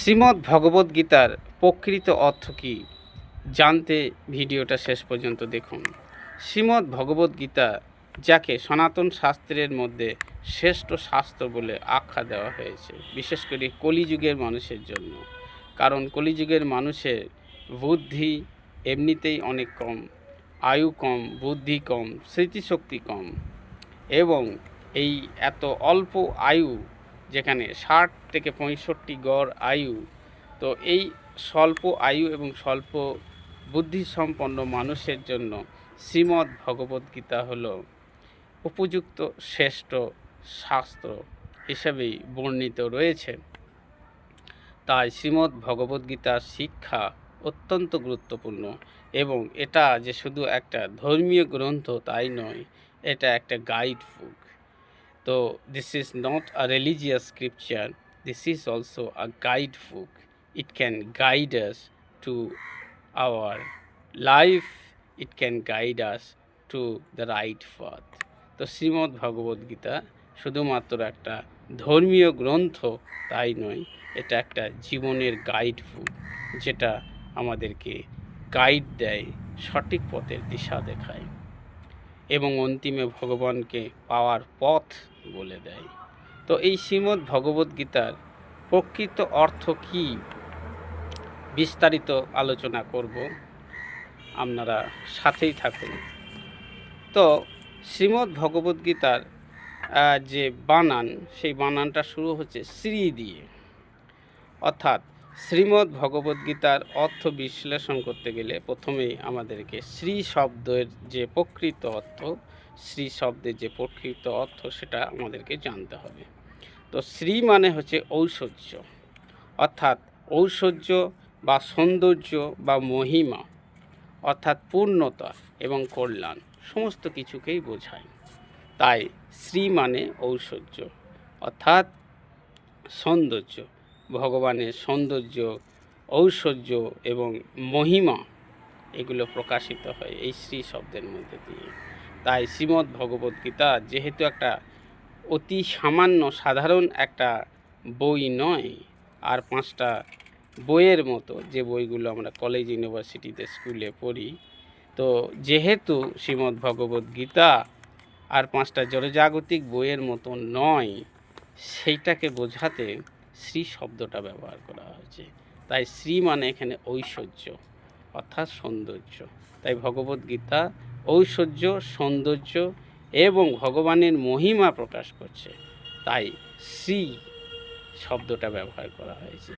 শ্রীমদ্ ভগবদ্ গীতার প্রকৃত অর্থ কী? জানতে ভিডিওটা শেষ পর্যন্ত দেখুন। শ্রীমদ্ ভগবদ্ গীতা যাকে সনাতন শাস্ত্রের মধ্যে শ্রেষ্ঠ শাস্ত্র বলে আখ্যা দেওয়া হয়েছে, বিশেষ করে কলিযুগের মানুষের জন্য। কারণ কলিযুগের মানুষের বুদ্ধি এমনিতেই অনেক কম, আয়ু কম, বুদ্ধি কম, স্মৃতিশক্তি কম এবং এই এত অল্প আয়ু যেখানে ষাট থেকে পঁয়ষট্টি গড় আয়ু, তো এই স্বল্প আয়ু এবং স্বল্প বুদ্ধিসম্পন্ন মানুষের জন্য শ্রীমদ্ ভগবদ্গীতা হল উপযুক্ত শ্রেষ্ঠ শাস্ত্র হিসেবেই বর্ণিত রয়েছে। তাই শ্রীমদ্ ভগবদ্গীতার শিক্ষা অত্যন্ত গুরুত্বপূর্ণ এবং এটা যে শুধু একটা ধর্মীয় গ্রন্থ তাই নয়, এটা একটা গাইড বুক তো this is not a religious scripture this is also a guide book it can guide us to our life it can guide us to the right path তো শ্রীমদ্ ভগবদ্গীতা শুধুমাত্র একটা ধর্মীয় গ্রন্থ, তাই নয়, এটা একটা জীবনের গাইড বুক যেটা আমাদেরকে গাইড দেয়, সঠিক পথের দিশা দেখায়। এবং অন্তিমে ভগবানকে পাওয়ার পথ বলে দেয়। তো এই শ্রীমদ্ ভগবদ্গীতার প্রকৃত অর্থ কী? বিস্তারিত আলোচনা করব। আপনারা সাথেই থাকুন। তো শ্রীমদ্ ভগবদ্গীতার যে বানান, সেই বানানটা শুরু হচ্ছে শ্রী দিয়ে। অর্থাৎ শ্রীমদ্ ভগবদ্গীতার অর্থ বিশ্লেষণ করতে গেলে প্রথমেই আমাদেরকে শ্রী শব্দের যে প্রকৃত অর্থ, শ্রী শব্দের যে প্রকৃত অর্থ সেটা আমাদেরকে জানতে হবে। তো শ্রী মানে হচ্ছে ঐশ্বর্য অর্থাৎ ঐশ্বর্য বা সৌন্দর্য বা মহিমা, অর্থাৎ পূর্ণতা এবং কল্যাণ, সমস্ত কিছুকেই বোঝায়। তাই শ্রী মানে ঐশ্বর্য অর্থাৎ সৌন্দর্য। ভগবানের সৌন্দর্য ঐশ্বর্য এবং মহিমা এগুলো প্রকাশিত হয় এই শ্রী শব্দের মধ্যে দিয়ে। তাই শ্রীমদ্ ভগবদ্গীতা যেহেতু একটা অতি সামান্য সাধারণ একটা বই নয়, আর পাঁচটা বইয়ের মতো যে বইগুলো আমরা কলেজ, ইউনিভার্সিটিতে স্কুলে পড়ি, তো যেহেতু শ্রীমদ্ ভগবদ্গীতা আর পাঁচটা জনজাগতিক বইয়ের মতো নয়, সেইটাকে বোঝাতে শ্রী শব্দটা ব্যবহার করা হয়েছে। তাই শ্রী মানে এখানে ঐশ্বর্য, অর্থাৎ সৌন্দর্য। তাই ভগবদ্গীতা ঐশ্বর্য, সৌন্দর্য এবং ভগবানের মহিমা প্রকাশ করছে। তাই শ্রী শব্দটা ব্যবহার করা হয়েছে।